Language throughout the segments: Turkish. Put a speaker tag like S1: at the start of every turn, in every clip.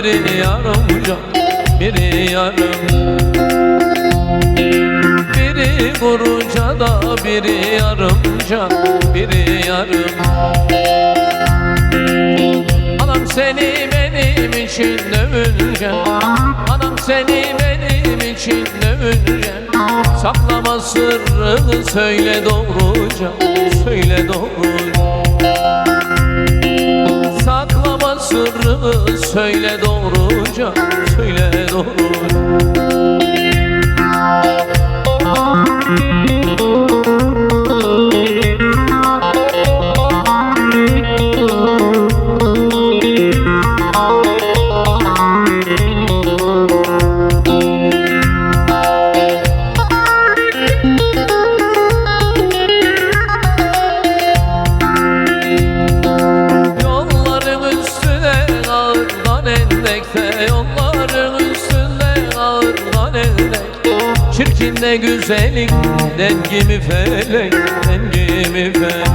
S1: Biri vurunca da biri yarım. Biri vurunca da biri yarımca Biri yarım. Anam seni benim için dövünce Anam seni benim için dövünce Saklama sırrını söyle doğruca Söyle doğruca Sırrını söyle doğruca Söyle doğruca de güzellik dengimi felek Dengimi felek?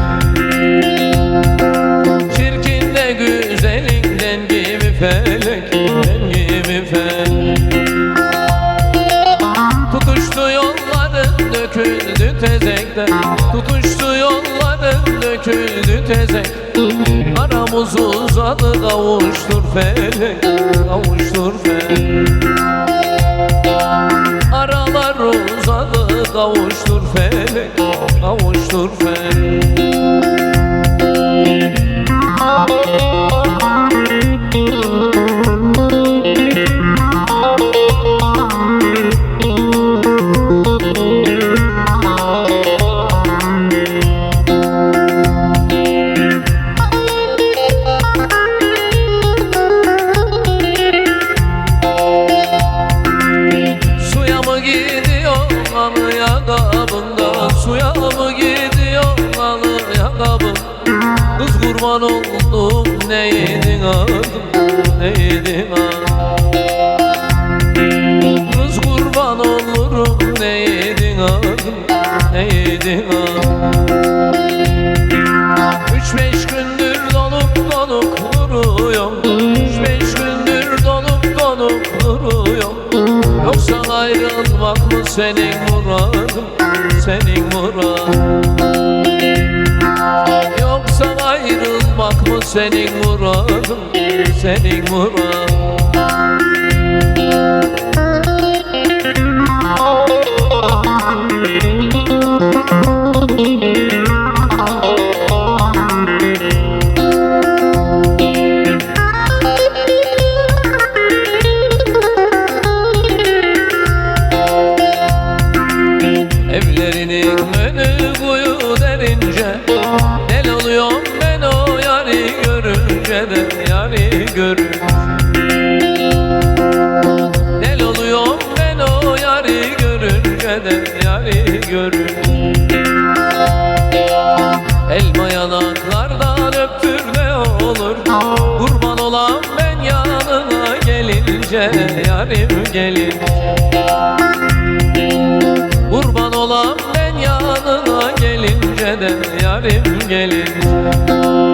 S1: Çirkin de güzellik dengimi felek Dengimi felek? Tutuştu yolların döküldü tezekte Tutuştu yolların döküldü tezek Aramız uzadı kavuştur felek kavuştur felek Kavuştur felek senin muradın Senin muradın. Yoksa ayrılmak mı senin muradın Senin muradın Yarim gelince Kurban olan ben yanına gelince de yarim gelince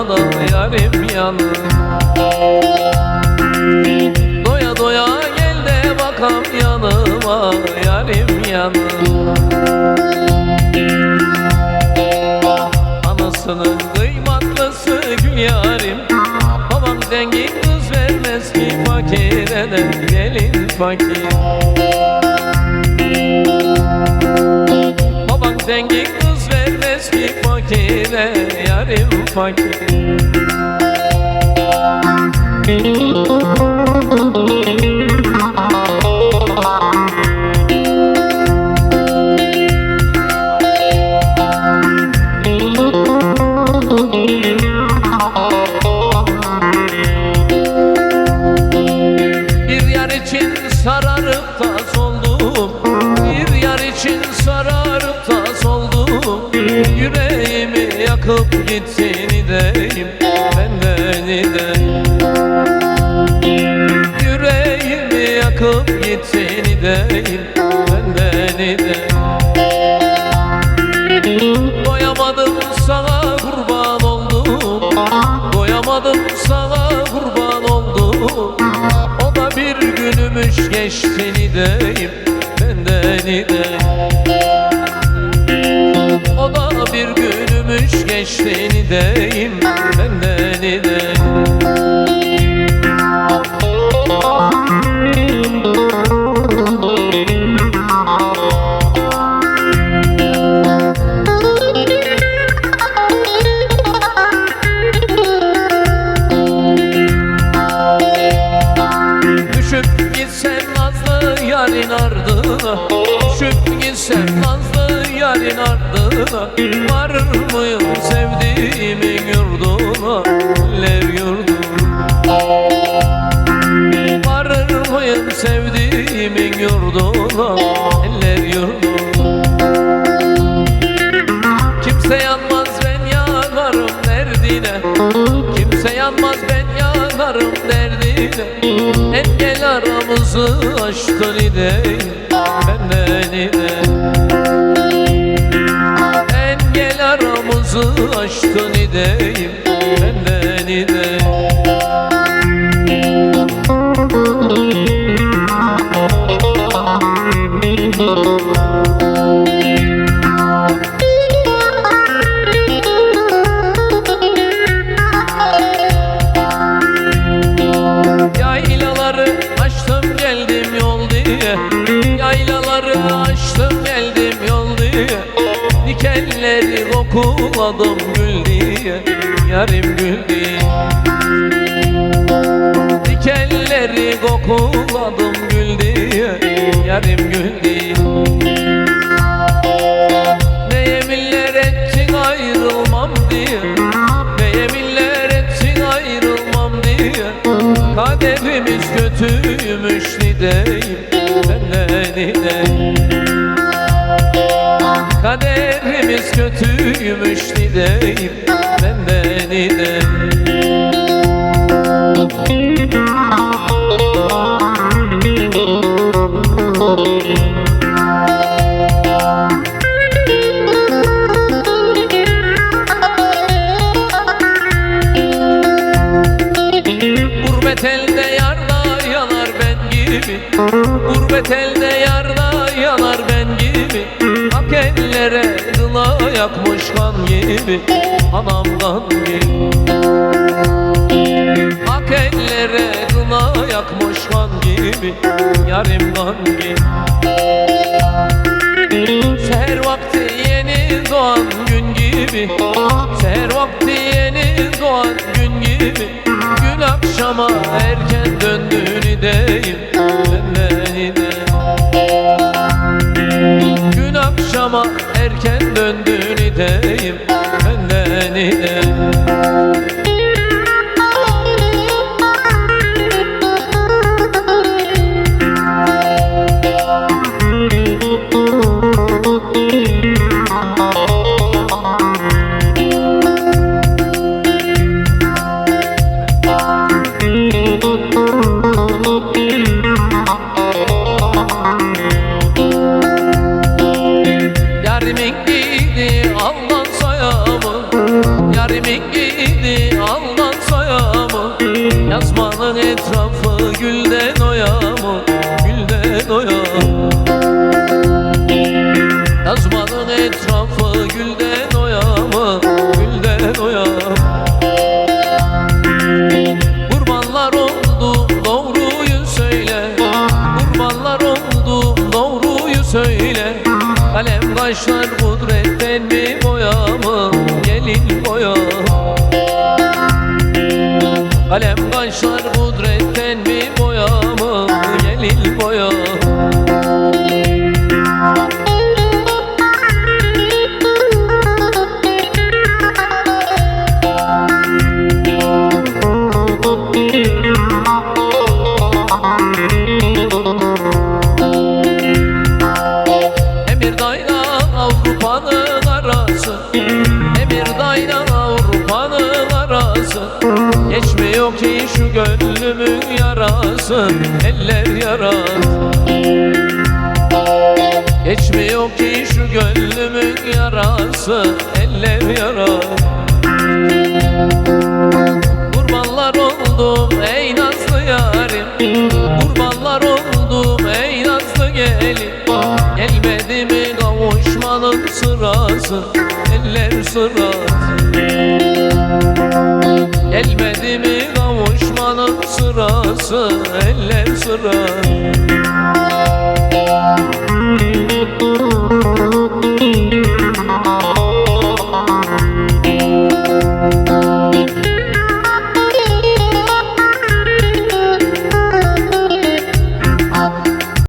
S1: yanıma da yarim yanım. Doya doya gel de bakam yanıma yarim yanım. Anasının kıymatlısı gül yarim. Babam zengin kız vermez ki fakire de gelin fakir Bir yar için sararıp da soldum. Bir yar için sararıp da soldum. Yüreğimi yakıp gittiğini yakıp gittiğini deyim Benden ideyim Doyamadım sana kurban oldum. Doyamadım sana kurban oldum. O da bir günümüş geçtiğini deyim Benden ideyim O da bir günümüş geçtiğini deyim Benden ideyim Düşüp gitsem nazlı yarın ardına. Düşüp gitsem nazlı yarın ardına. Varır mıyım sevdiğimin yurduna? Eller yurduna. Varır mıyım sevdiğimin yurduna aramızı Kokuladım gül diye Yarim gül diye. Dikenleri kokuladım gül diye Yarim gül diye. Ne yeminler ettin ayrılmam diye Ne yeminler ettin ayrılmam diye. Kaderimiz kötüymüş nideyim Benden nideyim Gurbet elde yarda yanar ben gibi. Gurbet elde yarda yanar ben gibi. Hak ellere yakmış kan gibi Anam kan gibi. Hak ellere kıla yakmış kan gibi Yarim kan gibi. Seher vakti yeni doğan gün gibi Seher vakti yeni doğan gün gibi. Gün akşama erken döndüğünü deyim gülden oyamı Gülden oyamı Yazmanın etrafı gülden oyamı Gülden oyamı Kurbanlar oldu doğruyu söyle. Kurbanlar oldu doğruyu söyle. Kalem kaşlar kudretten mi boya mı? Gelin boya. Kalem kaşlar kudretten Hiç mi yok ki şu gönlümün yarası Eller yara? Kurbanlar oldum ey nazlı yarim. Kurbanlar oldum ey nazlı gelin. Gelmedi mi kavuşmanın sırası Eller sırası Gelmedi mi kavuşmanın sırası Eller sırası